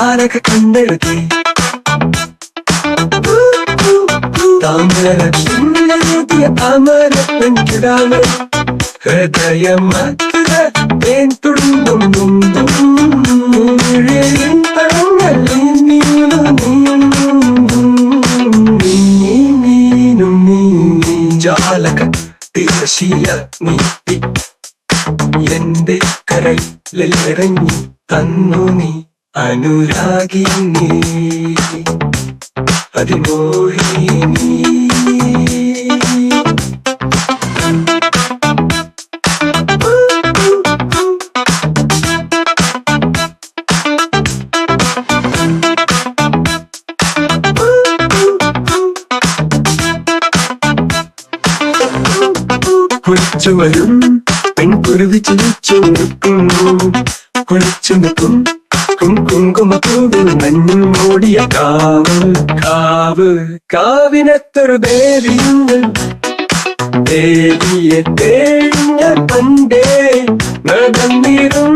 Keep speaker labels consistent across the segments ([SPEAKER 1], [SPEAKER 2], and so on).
[SPEAKER 1] ആരൊക്കെ കണ്ടെഴുതി താമര ചിന്നെഴുതിയ അമര പെൺകിടാവ് ഹൃദയമത്ര തേൻ തുടുമ്പും പഴങ്ങൾ ജാലക തിരശീല നീട്ടി. എന്റെ കരയിലിറങ്ങി തന്നു നീ അനുരാഗി നീ. അതിമോഹിനി കുളിച്ചു വരും. പെൺകുരുവി ചിരിച്ചു നിൽക്കുന്നു. കുളിച്ചു നിൽക്കും. കുങ്കുമത്തൂട് മഞ്ഞും മൂടിയ കാവ് കാവ്. കാവിനത്തൊരു ദേവിയുണ്ട് ദേവിയെ തേഞ്ഞ പണ്ടേ നടന്നിരും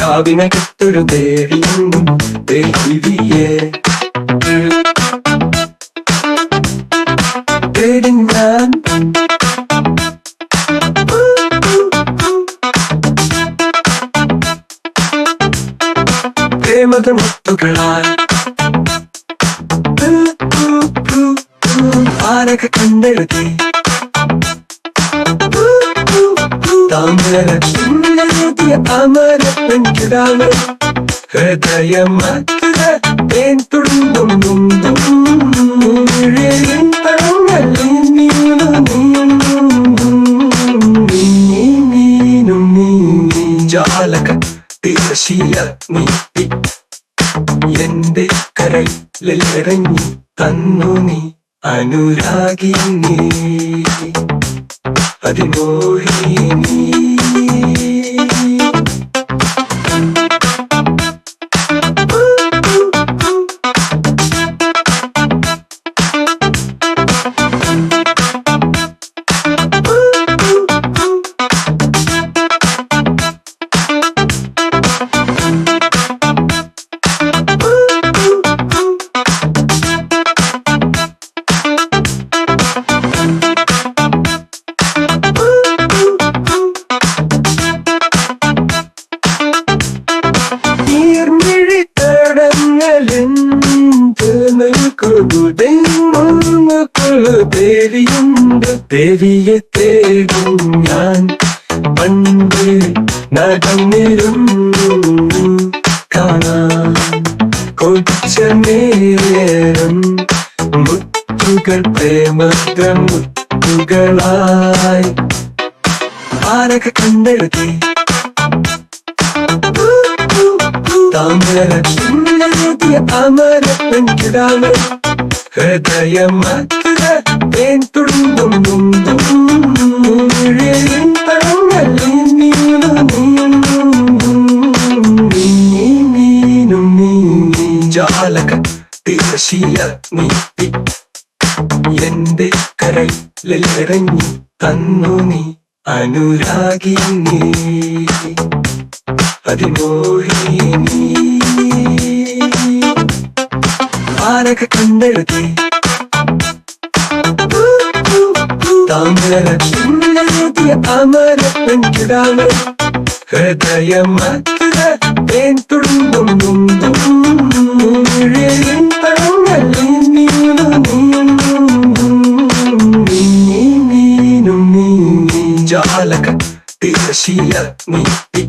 [SPEAKER 1] കാവിനകത്തൊരു ദേവിയുണ്ട് പ്രേമത മുത്തുകളാൽ ആരൊക്കെ കണ്ടെഴുതി താമര ചിന്നെഴുതിയ അമര പെൺകിടാവ് ഹൃദയമത്ര തേൻ തുടുമ്പും പഴങ്ങൾ നീനും നീ ജാലക തിരശീല എന്റെ കരയിലിറങ്ങി തന്നു നീ അനുരാഗി നീ അതിമോഹിനി ദേവിയുണ്ട്. ദേവിയെ തേടും ഞാൻ. പണ്ട് നടന്നിരുന്നു കാണാൻ കൊച്ച നേരം മുത്തുകൾ പ്രേമദ്ര മുത്തുകളായി. ആരൊക്കെ കണ്ടെടുത്തി? താമര അമര പെൺകിടാവ് എന്റെ കരളിലിറങ്ങി തന്നു നീ അനുരാഗി നീ അതിമോഹിനി കണ്ടെഴുതി താമര ചിന്നെഴുതിയ അമര പെൺകിടാവ് ഹൃദയമത്ര തേൻ തുടുമ്പും പഴങ്ങൾ നീനും നീ ജാലക തിരശീല നീട്ടി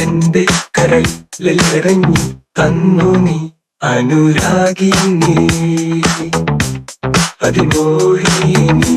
[SPEAKER 1] എന്റെ കരയിലിറങ്ങി തന്നു നീ. അനുരാഗി നീ അതിമോഹിനി